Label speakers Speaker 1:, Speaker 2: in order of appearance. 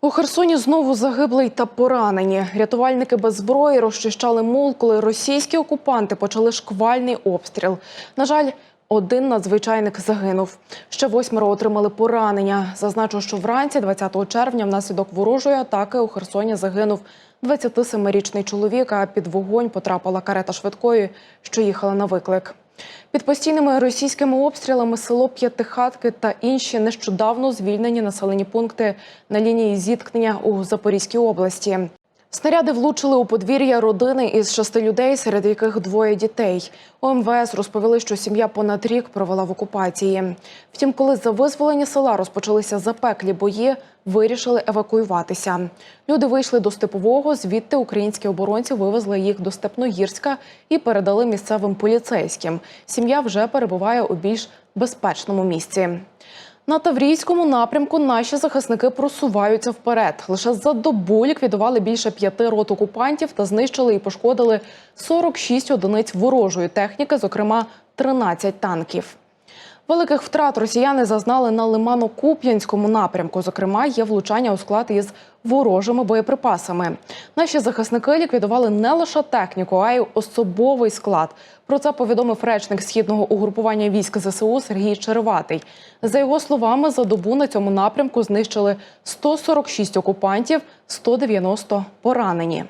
Speaker 1: У Херсоні знову загиблий та поранені. Рятувальники без зброї розчищали мул, коли російські окупанти почали шквальний обстріл. На жаль, один надзвичайник загинув. Ще восьмеро отримали поранення. Зазначу, що вранці, 20 червня, внаслідок ворожої атаки у Херсоні загинув 27-річний чоловік, а під вогонь потрапила карета швидкої, що їхала на виклик. Під постійними російськими обстрілами село П'ятихатки та інші нещодавно звільнені населені пункти на лінії зіткнення у Запорізькій області. Снаряди влучили у подвір'я родини із шести людей, серед яких двоє дітей. У МВС розповіли, що сім'я понад рік провела в окупації. Втім, коли за визволення села розпочалися запеклі бої, вирішили евакуюватися. Люди вийшли до степового. Звідти українські оборонці вивезли їх до Степногірська і передали місцевим поліцейським. Сім'я вже перебуває у більш безпечному місці. На Таврійському напрямку наші захисники просуваються вперед. Лише за добу ліквідували більше п'яти рот окупантів та знищили і пошкодили 46 одиниць ворожої техніки, зокрема 13 танків. Великих втрат росіяни зазнали на Лимано-Куп'янському напрямку. Зокрема, є влучання у склад із ворожими боєприпасами. Наші захисники ліквідували не лише техніку, а й особовий склад. Про це повідомив речник східного угрупування військ ЗСУ Сергій Череватий. За його словами, за добу на цьому напрямку знищили 146 окупантів, 190 поранені.